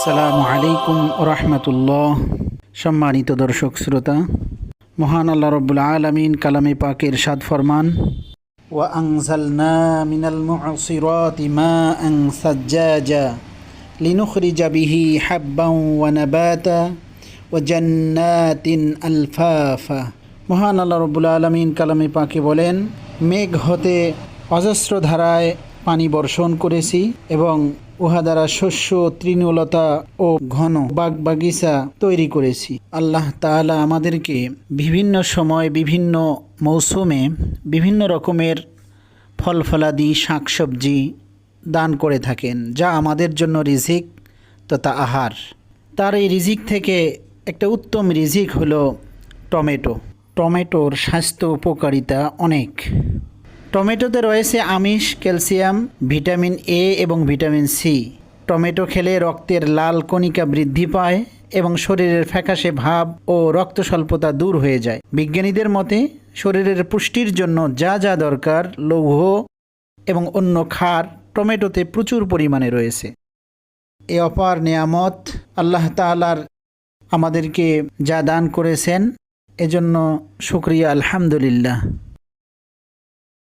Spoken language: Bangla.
আসসালামু আলাইকুম রহমতুল্লাহ সম্মানিত দর্শক শ্রোতা মহান আল্লাহ রব্বুল আলমিন কালামে পাকের সাদ ফরমান وأنزلنا من المعصرات ماء ثجاجا لنخرج به حبا ونباتا وجنات ألفافا মহান আল্লাহ রব্বুল আলমিন কালামে পাকে বলেন মেঘ হতে অজস্র ধারায় পানি বর্ষণ করেছি এবং উহা দ্বারা শস্য, তৃণলতা ও ঘন বাগ বাগিচা তৈরি করেছি। আল্লাহ তাআলা আমাদেরকে বিভিন্ন সময় বিভিন্ন মৌসুমে বিভিন্ন রকমের ফল, ফলাদি, শাকসবজি দান করে থাকেন, যা আমাদের জন্য রিজিক তথা আহার। তার এই রিজিক থেকে একটা উত্তম রিজিক হলো টমেটো। টমেটোর স্বাস্থ্য উপকারিতা অনেক। টমেটোতে রয়েছে আমিষ, ক্যালসিয়াম, ভিটামিন এ এবং ভিটামিন সি টমেটো খেলে রক্তের লাল কণিকা বৃদ্ধি পায় এবং শরীরের ফ্যাকাশে ভাব ও রক্ত স্বল্পতা দূর হয়ে যায়। বিজ্ঞানীদের মতে, শরীরের পুষ্টির জন্য যা যা দরকার, লৌহ এবং অন্য খার টমেটোতে প্রচুর পরিমাণে রয়েছে। এ অপার নেয়ামত আল্লাহ তাআলার আমাদেরকে যা দান করেছেন, এজন্য শুক্রিয়া, আলহামদুলিল্লাহ।